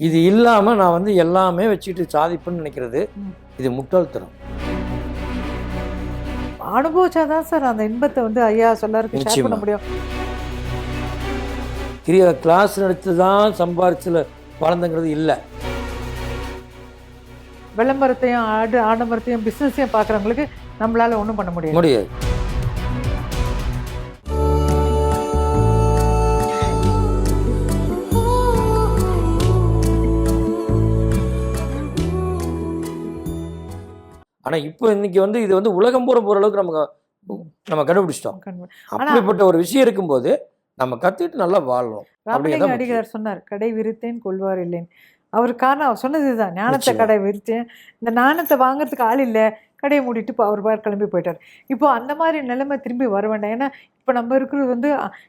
இது இல்லாம நான் வந்து எல்லாமே வச்சுக்கிட்டு சாதிப்பேன்னு நினைக்கிறது. இது முட்டாள்தனம். அனுபவிச்சாதான் சார் அந்த இன்பத்தை வந்து ஐயா சொல்லாருக்கு ஷேர் பண்ண. முடியும். கிரியா கிளாஸ் நடத்தி தான் சம்பாரிச்சுல வளர்ந்துங்கிறது இல்லை. விளம்பரத்தையும் ஆடு ஆடம்பரத்தையும் பிஸ்னஸையும் பார்க்குறவங்களுக்கு நம்மளால ஒன்றும் பண்ண முடியாது. முடியாது. ஆனா இப்போ இன்னைக்கு வந்து இது வந்து உலகம் பூரா போற அளவுக்கு நம்ம நம்ம கண்டுபிடிச்சிட்டோம். அப்படிப்பட்ட ஒரு விஷயம் இருக்கும்போது நம்ம கத்துக்கிட்டு நல்லா வாழணும். ராமலிங்க அடிகளார் சொன்னார் கடை விரித்தேன் கொள்வார் இல்லைன்னு. அவர் காரணம் அவர் சொன்னது இதுதான் ஞானத்தை. கடை விரித்தேன். இந்த ஞானத்தை வாங்குறதுக்கு ஆள் இல்லை. கடையை மூடிட்டு இப்போ அவர் பார் கிளம்பி போயிட்டார். இப்போ அந்த மாதிரி நிலைமை திரும்பி வர வேண்டாம். ஏன்னா இப்போ நம்ம இருக்கிறது வந்து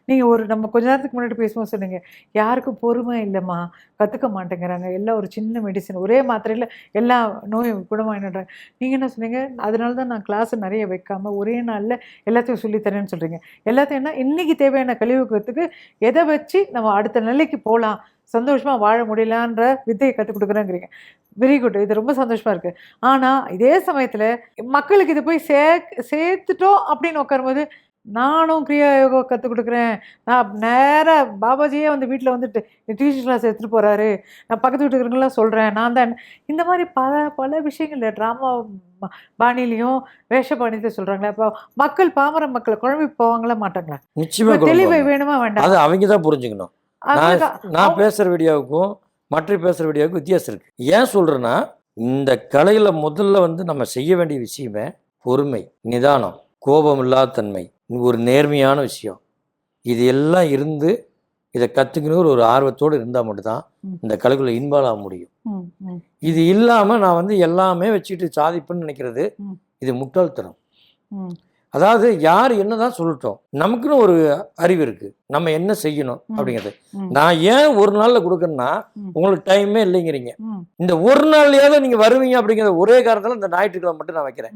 நீங்கள் ஒரு நம்ம கொஞ்ச நேரத்துக்கு முன்னாடி பேசும்போது சொன்னீங்க யாருக்கும் பொறுமை இல்லைம்மா கற்றுக்க மாட்டேங்கிறாங்க. எல்லாம் ஒரு சின்ன மெடிசன் ஒரே மாத்திரையில் எல்லா நோயும் குணமாயின்றாங்க நீங்கள் என்ன சொன்னீங்க அதனால தான் நான் கிளாஸ் நிறைய வைக்காமல் ஒரே நாளில் எல்லாத்தையும் சொல்லித்தரேன்னு சொல்கிறீங்க எல்லாத்தையும் என்ன இன்றைக்கி தேவையான கழிவுக்கிறதுக்கு எதை வச்சு நம்ம அடுத்த நிலைக்கு போகலாம்? சந்தோஷமா வாழ முடியலான்ற வித்தையை கற்றுக் கொடுக்குறேங்கிறீங்க. வெரி குட் இது ரொம்ப சந்தோஷமா இருக்கு. ஆனா இதே சமயத்துல மக்களுக்கு இதை போய் சே சேர்த்துட்டோம் அப்படின்னு உட்காரும்போது நானும் கிரியா யோகா கற்றுக் கொடுக்குறேன். நான் நேராக பாபாஜியே வந்து வீட்டில் வந்துட்டு டியூஷன் கிளாஸ் எடுத்துகிட்டு போகிறாரு நான் பக்கத்து வீட்டுக்கிறவங்களாம் சொல்கிறேன் நான் தான் இந்த மாதிரி பல பல விஷயங்கள் ட்ராமா பாணிலையும் வேஷ பாணியத்தை சொல்கிறாங்களே அப்போ மக்கள் பாமர மக்கள் குழம்பி போவாங்களா மாட்டாங்களா? நிச்சயமா இப்ப தெளிவை வேணுமா வேண்டாம்? அது அவங்க தான் புரிஞ்சுக்கணும். நான் பேசுற வீடியோவுக்கும் மற்ற பேசுற வீடியோவுக்கும் வித்தியாசம் இருக்கு. ஏன் சொல்றேன்னா இந்த கலையில முதல்ல வந்து நம்ம செய்ய வேண்டிய விஷயமே பொறுமை நிதானம் கோபம் இல்லாத தன்மை ஒரு நேர்மையான விஷயம். இது எல்லாம் இருந்து இதை கற்றுக்கணுங்கிற ஒரு ஆர்வத்தோடு இருந்தால் மட்டும்தான். இந்த கலைக்குள்ள இன்வால்வ் ஆக முடியும். இது இல்லாமல் நான் வந்து எல்லாமே வச்சுக்கிட்டு சாதிப்பேன்னு நினைக்கிறது. இது முட்டாள்தனம். அதாவது யார் என்னதான் சொல்லட்டும் நமக்குன்னு ஒரு அறிவு இருக்கு. நம்ம என்ன செய்யணும். அப்படிங்கிறது. நான் ஏன் ஒரு நாள்ல கொடுக்கறேன்னா ம். உங்களுக்கு டைமே இல்லைங்கிறீங்க. இந்த ஒரு நாள்லயாவது நீங்க வருவீங்க அப்படிங்கிற ஒரே காரணத்துல இந்த ஞாயிற்றுக்கிழமை மட்டும் நான் வைக்கிறேன்.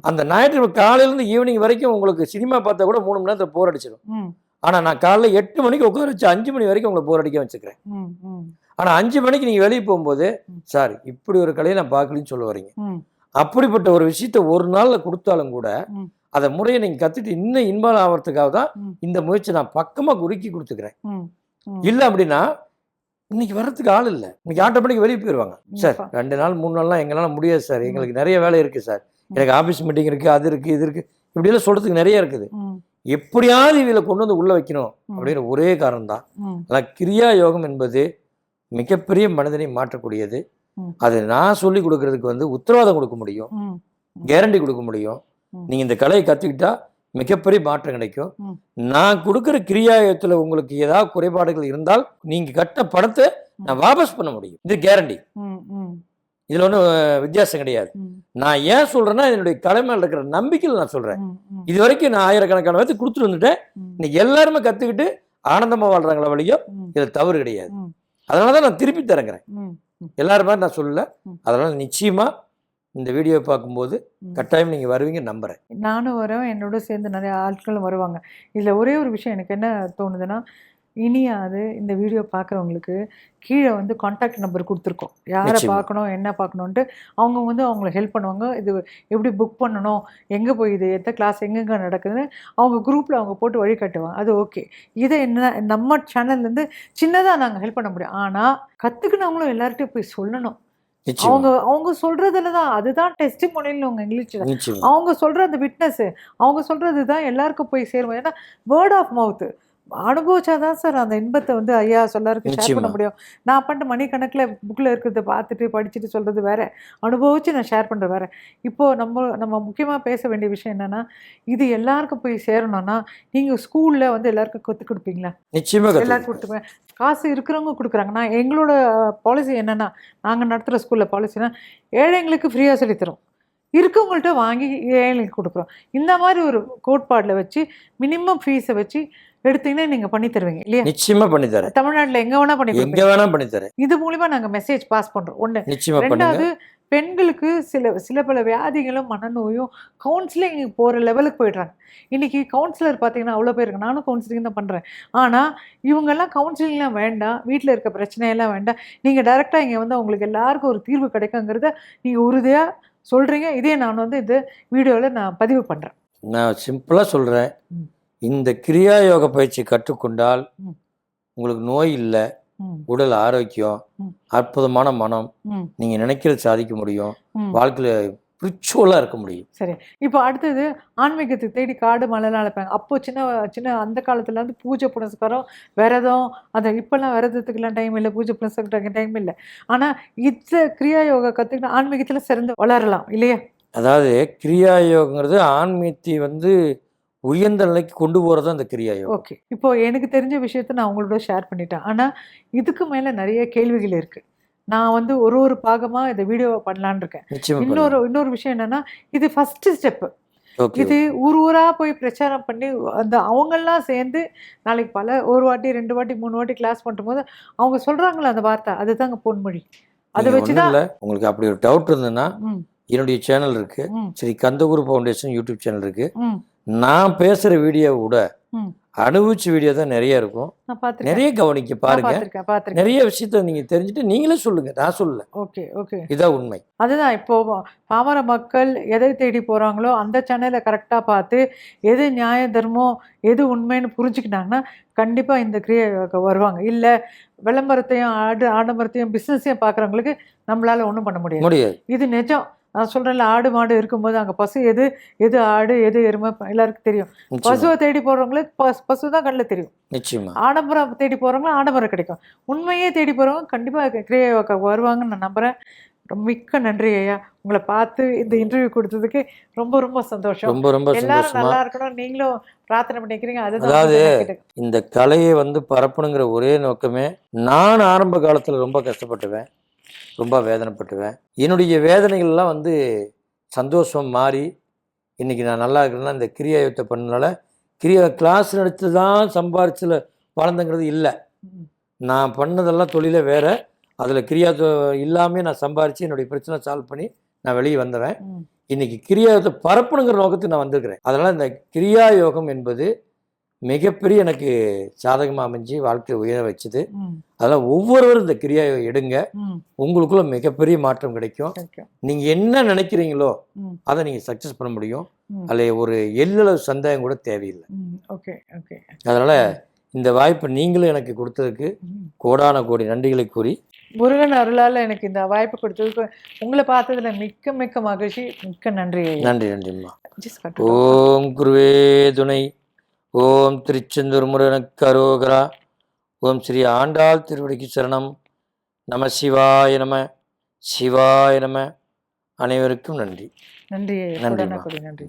அந்த ஞாயிற்றுக்கிழமை காலையில இருந்து ஈவினிங் வரைக்கும் உங்களுக்கு சினிமா பார்த்தா கூட மூணு மணி நேரத்துல போர் அடிச்சிடும். ஆனா நான் காலைல எட்டு மணிக்கு உட்கார வச்சு அஞ்சு மணி வரைக்கும் உங்களை போர் அடிக்க வச்சுக்கிறேன். ஆனா அஞ்சு மணிக்கு நீங்க வெளியே போகும்போது. சார் இப்படி ஒரு கலையை நான் பார்க்கலன்னு சொல்ல வரீங்க. அப்படிப்பட்ட ஒரு விஷயத்த ஒரு நாள்ல கொடுத்தாலும் கூட. அதை முறையை நீங்க கத்துட்டு இன்னும் இன்வால்வ் ஆகிறதுக்காக தான். இந்த முயற்சி நான் பக்கமா குறுக்கி கொடுத்துக்கிறேன். இல்ல அப்படின்னா இன்னைக்கு வர்றதுக்கு ஆள் இல்லை. இன்னைக்கு ஆட்டோமேட்டிக் வெளியே போயிடுவாங்க சார் ரெண்டு நாள் மூணு நாள்லாம் எங்களால் முடியாது சார். எங்களுக்கு நிறைய வேலை இருக்கு சார். எனக்கு ஆஃபீஸ் மீட்டிங் இருக்கு அது இருக்கு இது இருக்கு. இப்படியெல்லாம் சொல்றதுக்கு நிறைய இருக்குது. எப்படியாவது இதில் கொண்டு வந்து உள்ள வைக்கணும். அப்படிங்கிற ஒரே காரணம் தான். அதான் கிரியா யோகம் என்பது மிகப்பெரிய மனிதனை மாற்றக்கூடியது. அது நான் சொல்லி கொடுக்கறதுக்கு வந்து உத்தரவாதம் கொடுக்க முடியும். கேரண்டி கொடுக்க முடியும். ம். நீங்க இந்த கலையை கத்துக்கிட்டா மிகப்பெரிய மாற்றம் கிடைக்கும். நான் கொடுக்குற கிரியாயத்துல உங்களுக்கு ஏதாவது குறைபாடுகள் இருந்தால் நீங்க கட்ட பணத்தை நான் வாபஸ் பண்ண முடியும். இது கேரண்டி இதுல ஒன்றும் வித்தியாசம் கிடையாது. நான் ஏன் சொல்றேன்னா என்னுடைய கலை மேல இருக்கிற நம்பிக்கையில் நான் ம், இது வரைக்கும் நான் ஆயிரக்கணக்கான பேர்த்து கொடுத்துட்டு வந்துட்டேன். இன்னைக்கு எல்லாருமே கத்துக்கிட்டு ஆனந்தமா வாழ்றாங்களா வழியோ இதுல தவறு கிடையாது. அதனால தான் நான் திருப்பி தரங்குறேன். எல்லாரும் நான் சொல்லல. அதனால நிச்சயமா இந்த வீடியோ பார்க்கும்போது. கட்டாயம் நீங்க வருவீங்க நம்புறேன். நானும் வரேன் என்னோட சேர்ந்து நிறைய ஆட்களும் வருவாங்க. இதில் ஒரே ஒரு விஷயம் எனக்கு என்ன தோணுதுன்னா இனியாவது இந்த வீடியோ பார்க்குறவங்களுக்கு கீழே வந்து காண்டாக்ட் நம்பர் கொடுத்துருக்கோம். யாரை. பார்க்கணும் என்ன பார்க்கணுன்ட்டு அவங்க வந்து அவங்கள ஹெல்ப் பண்ணுவாங்க. இது எப்படி புக் பண்ணணும் எங்கே போய் இது எந்த கிளாஸ் எங்கெங்கே நடக்குதுன்னு அவங்க குரூப்பில் அவங்க போட்டு வழிகாட்டுவாங்க அது ஓகே இதை என்ன நம்ம சேனல்லேருந்து சின்னதாக நாங்கள் ஹெல்ப் பண்ண முடியும். ஆனால் கற்றுக்கினவங்களும் எல்லார்ட்டையும் போய் சொல்லணும். அவங்க அவங்க சொல்கிறதுல தான் அதுதான் டெஸ்டிமோனியல் அவங்க இங்கிலீஷில். நிச்சயமா. அவங்க சொல்ற அந்த விட்னஸ் அவங்க சொல்றது தான் எல்லாருக்கும் போய் சேரும் ஏன்னா வேர்ட் ஆஃப் மவுத் அனுபவிச்சாதான் சார் அந்த இன்பத்தை வந்து ஐயா சொல்லாருக்கு ஷேர் பண்ண. முடியும். நான் பண்ணிட்டு மணிக்கணக்கில் புக்கில் இருக்கிறத பார்த்துட்டு படிச்சுட்டு சொல்றது வேற. அனுபவிச்சு நான் ஷேர் பண்றது வேற. இப்போ நம்ம நம்ம முக்கியமாக பேச வேண்டிய விஷயம் என்னன்னா இது எல்லாருக்கும் போய் சேரணும்னா நீங்க ஸ்கூல்ல வந்து எல்லாருக்கும் கற்றுக் கொடுப்பீங்களா? நிச்சயமா எல்லாருக்கும். கொடுத்துப்பேன் காசு இருக்கிறவங்க கொடுக்குறாங்க. நான் எங்களோட பாலிசி என்னன்னா நாங்கள் நடத்துகிற ஸ்கூலில் பாலிசினா ஏழைங்களுக்கு ஃப்ரீயாக சொல்லித்தரோம் இருக்கவங்கள்ட்ட வாங்கி ஏழைங்களுக்கு கொடுக்குறோம். இந்த மாதிரி ஒரு கோட்பாடில் வச்சு மினிமம் ஃபீஸை வச்சு எடுத்தீங்கன்னா நீங்கள் பண்ணி தருவீங்க இல்லையா? நிச்சயமா பண்ணி தரேன். தமிழ்நாட்டில் எங்கே வேணால் பண்ணி எங்க வேணா பண்ணி தரேன். இது மூலிமா நாங்கள் மெசேஜ் பாஸ் பண்ணுறோம் ஒன்று நிச்சயமா ரெண்டாவது பெண்களுக்கு சில சில பல வியாதிகளும் மனநோயும் கவுன்சிலிங் போகிற லெவலுக்கு போயிடுறாங்க. இன்றைக்கி கவுன்சிலர் பார்த்தீங்கன்னா அவ்வளோ பேர் இருக்கு நானும் கவுன்சிலிங் தான் பண்ணுறேன் ஆனால் இவங்கெல்லாம் கவுன்சிலிங்லாம் வேண்டாம். வீட்டில் இருக்க பிரச்சனையெல்லாம் வேண்டாம். நீங்கள் டைரெக்டாக இங்கே வந்து அவங்களுக்கு எல்லாருக்கும் ஒரு தீர்வு கிடைக்குங்கிறத நீங்கள் உறுதியாக சொல்கிறீங்க இதே நான் வந்து இந்த வீடியோவில் நான் பதிவு பண்ணுறேன் நான் சிம்பிளாக சொல்கிறேன். இந்த கிரியா யோக பயிற்சி கற்றுக்கொண்டால். உங்களுக்கு நோய் இல்லை உடல் ஆரோக்கியம். அற்புதமான மனம் ம். நீங்கள் நினைக்கிறது சாதிக்க முடியும் வாழ்க்கையில் ஸ்பிரிச்சுவலாக இருக்க முடியும். சரி. இப்போ அடுத்தது ஆன்மீகத்துக்கு தேடி காடு மலைலாம் அழைப்பாங்க. அப்போ சின்ன சின்ன அந்த காலத்துல வந்து பூஜை புனஸ்காரம் விரதம் அந்த இப்போல்லாம் விரதத்துக்குலாம் டைம் இல்லை பூஜை புனஸ்காரத்துக்கு டைம் இல்லை. ஆனால் இந்த கிரியா யோகா கற்றுக்கிட்டு ஆன்மீகத்தில் சிறந்து வளரலாம் இல்லையா? அதாவது கிரியா யோகங்கிறது ஆன்மீகத்தை வந்து உயர்ந்த நிலைக்கு கொண்டு போகிறது அந்த கிரியா ஓகே இப்போ எனக்கு தெரிஞ்ச விஷயத்த நான் உங்களோட ஷேர் பண்ணிட்டேன். ஆனால் இதுக்கு மேலே நிறைய கேள்விகள் இருக்குது நான் வந்து ஒரு ஒரு பாகமாக இந்த வீடியோவை பண்ணலான்னு இருக்கேன். இன்னொரு இன்னொரு விஷயம் என்னன்னா இது ஃபஸ்ட்டு ஸ்டெப்பு இது ஊர் ஊரா போய் பிரச்சாரம் பண்ணி அந்த அவங்கெல்லாம் சேர்ந்து நாளைக்கு பல ஒரு வாட்டி ரெண்டு வாட்டி மூணு வாட்டி கிளாஸ் பண்ணும்போது அவங்க சொல்றாங்களே அந்த வார்த்தை அதுதாங்க பொன்மொழி. அதை வச்சுதான் உங்களுக்கு அப்படி ஒரு டவுட் இருந்ததுன்னா என்னுடைய சேனல் இருக்கு. Shri Kandaguru foundation YouTube channel இருக்கு. நான் பேசுகிற வீடியோவை விட. அனுபவிச்ச வீடியோ தான் நிறைய இருக்கும். நிறைய கவனிக்க பாருங்க. நிறைய விஷயத்த நீங்க தெரிஞ்சுட்டு நீங்களே சொல்லுங்க. நான் சொல்லல. Okay okay. இதான் உண்மை. அதுதான் இப்போ பாமர மக்கள் எதை தேடி போறாங்களோ அந்த சேனலை கரெக்டாக பார்த்து எது நியாய தர்மம் எது உண்மைன்னு புரிஞ்சுக்கிட்டாங்கன்னா கண்டிப்பா இந்த கிரியை வருவாங்க. இல்லை விளம்பரத்தையும் ஆடு ஆடம்பரத்தையும் பிஸ்னஸையும் பார்க்குறவங்களுக்கு நம்மளால ஒன்றும் பண்ண முடியாது. இது நிஜம். நான் சொல்கிறேன்ல ஆடு மாடு இருக்கும்போது அங்கே பசு எது எது ஆடு எது எருமை எல்லாருக்கும் தெரியும். பசுவை தேடி போகிறவங்களுக்கு பசு பசு தான் கண்ணில் தெரியும். நிச்சயமா. ஆடம்பரம் தேடி போகிறவங்க ஆடம்பரம் கிடைக்கும். உண்மையே தேடி போகிறவங்க கண்டிப்பாக கிரியை வருவாங்கன்னு நான் நம்புகிறேன் ரொம்ப மிக்க நன்றி ஐயா. உங்களை பார்த்து இந்த இன்டர்வியூ கொடுத்ததுக்கு ரொம்ப ரொம்ப சந்தோஷம். ரொம்ப ரொம்ப எல்லாரும் நல்லா இருக்கணும். நீங்களும் பிரார்த்தனை பண்ணிக்கிறீங்க. அதுதான் அதாவது. இந்த கலையை வந்து பரப்பணுங்கிற ஒரே நோக்கமே நான் ஆரம்ப காலத்தில் ரொம்ப கஷ்டப்பட்டுவேன். ரொம்ப வேதனைப்பட்டுவேன் என்னுடைய வேதனைகள்லாம் வந்து சந்தோஷம் மாறி இன்னைக்கு நான் நல்லா இருக்கிறேன்னா இந்த கிரியாயத்தை பண்ணனால கிரியா கிளாஸ் நடத்தி தான் சம்பாரிச்சில் வளர்ந்தங்கிறது இல்லை. நான் பண்ணதெல்லாம் தொழிலே வேற அதில் கிரியா இல்லாமல் நான் சம்பாரித்து என்னுடைய பிரச்சனை சால்வ் பண்ணி நான் வெளியே வந்தவன். ம், இன்னைக்கு கிரியாயத்தை பரப்பணுங்கிற நோக்கத்துக்கு நான் வந்திருக்கிறேன். அதனால் இந்த கிரியா யோகம் என்பது மிகப்பெரிய எனக்கு சாதகமாக அமைஞ்சு வாழ்க்கையை உயர வச்சுது. ம், அதனால் ஒவ்வொருவரும் இந்த கிரியா யோகம் எடுங்க உங்களுக்குள்ள மிகப்பெரிய மாற்றம் கிடைக்கும். நீங்கள் என்ன நினைக்கிறீங்களோ அதை நீங்கள் சக்ஸஸ் பண்ண முடியும். அதில் ஒரு எள்ளளவு சந்தேகம் கூட தேவையில்லை. Okay okay. அதனால் இந்த வாய்ப்பை நீங்களும் எனக்கு கொடுத்ததுக்கு. கோடான கோடி நன்றிகளை கூறி. முருகன் அருளால் எனக்கு இந்த வாய்ப்பு கொடுத்ததுக்கு உங்களை பார்த்ததுல மிக்க மிக்க மகிழ்ச்சி. மிக்க நன்றி. நன்றி நன்றிம்மா. ஓம் குருவே துணை. ஓம் திருச்செந்தூர் முருகனுக்கு அரோகரா. ஓம் ஸ்ரீ ஆண்டாள் திருவடிக்கு சரணம். நம சிவாய நம சிவாய நம. அனைவருக்கும் நன்றி. நன்றி கொடி நன்றி.